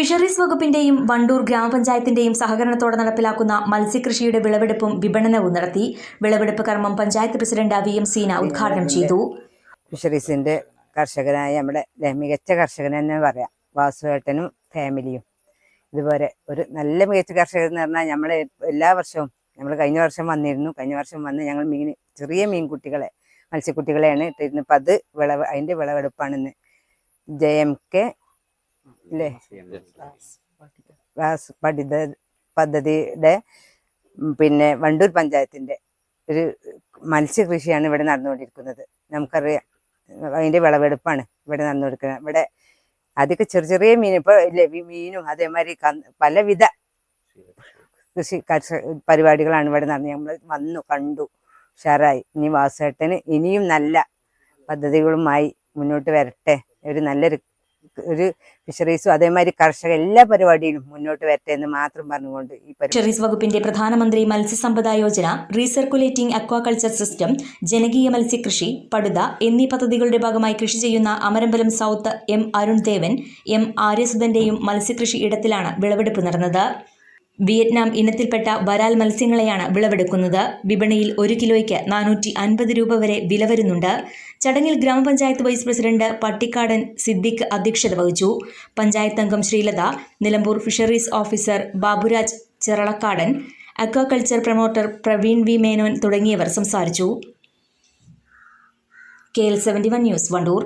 Fisheries വകുപ്പിന്റെയും വണ്ടൂർ ഗ്രാമപഞ്ചായത്തിന്റെയും സഹകരണത്തോടെ നടപ്പിലാക്കുന്ന മത്സ്യകൃഷിയുടെ വിളവെടുപ്പും വിപണനവും നടത്തി വിളവെടുപ്പ് കർമ്മം panchayat president V M Seena ഉദ്ഘാടനം ചെയ്തു. ഫിഷറീസിന്റെ കർഷകനായ നമ്മുടെ മികച്ച കർഷകൻ തന്നെ പറയാം. വാസുവേട്ടനും ഫാമിലിയും. ഇതുപോലെ ഒരു നല്ല മികച്ച കർഷകൻ എന്ന് പറഞ്ഞാൽ നമ്മൾ എല്ലാ വർഷവും നമ്മൾ കഴിഞ്ഞ വർഷം വന്നിരുന്നു. കഴിഞ്ഞ വർഷം വന്ന് ഞങ്ങൾ മീൻ ചെറിയ മീൻകുട്ടികളെ മത്സ്യക്കുട്ടികളെയാണ് ഇട്ടിരുന്നത്. അപ്പം അത് വിളവ് അതിന്റെ വിളവെടുപ്പാണെന്ന് ജെ എം കെ അല്ലേ വാസ് പഠിത പദ്ധതിയുടെ പിന്നെ വണ്ടൂർ പഞ്ചായത്തിന്റെ ഒരു മത്സ്യകൃഷിയാണ് ഇവിടെ നടന്നുകൊണ്ടിരിക്കുന്നത്. നമുക്കറിയാം അതിന്റെ വിളവെടുപ്പാണ് ഇവിടെ നടന്നുകൊടുക്കുന്നത് ഇവിടെ അതൊക്കെ ചെറിയ ചെറിയ മീൻ ഇപ്പൊ ഇല്ലേ മീനും അതേമാതിരി പലവിധ കൃഷി കർഷക പരിപാടികളാണ് ഇവിടെ നടന്നത്. നമ്മൾ വന്നു കണ്ടു ഉഷാറായി. ഇനി വാസേട്ടന് ഇനിയും നല്ല പദ്ധതികളുമായി മുന്നോട്ട് വരട്ടെ. ഒരു നല്ലൊരു ഒരു ഫിഷറീസും അതേമാതിരി കർഷക എല്ലാ പരിപാടിയിലും മുന്നോട്ട് വരട്ടെ എന്ന് മാത്രം പറഞ്ഞുകൊണ്ട് ഈ ഫിഷറീസ് വകുപ്പിന്റെ പ്രധാനമന്ത്രി മത്സ്യസമ്പദ യോജന റീസർക്കുലേറ്റിംഗ് അക്വാകൾച്ചർ സിസ്റ്റം ജനകീയ മത്സ്യകൃഷി പടുത എന്നീ പദ്ധതികളുടെ ഭാഗമായി കൃഷി ചെയ്യുന്ന Amarambalam south M Arun Devan M ആര്യസുധന്റെയും മത്സ്യകൃഷി ഇടത്തിലാണ് വിളവെടുപ്പ് നടന്നത്. വിയറ്റ്നാം ഇനത്തിൽപ്പെട്ട വരാൽ മത്സ്യങ്ങളെയാണ് വിളവെടുക്കുന്നത്. വിപണിയിൽ ഒരു കിലോയ്ക്ക് നാനൂറ്റി അൻപത് രൂപ വരെ വില വരുന്നുണ്ട്. ചടങ്ങിൽ ഗ്രാമപഞ്ചായത്ത് വൈസ് പ്രസിഡന്റ് പട്ടിക്കാടൻ സിദ്ദിഖ് അധ്യക്ഷത വഹിച്ചു. പഞ്ചായത്ത് അംഗം Sreelatha Nilambur fisheries officer Baburaj Cheralakkadan aquaculture promoter Praveen V Menon തുടങ്ങിയവർ സംസാരിച്ചു. K L seventy one news Wandoor.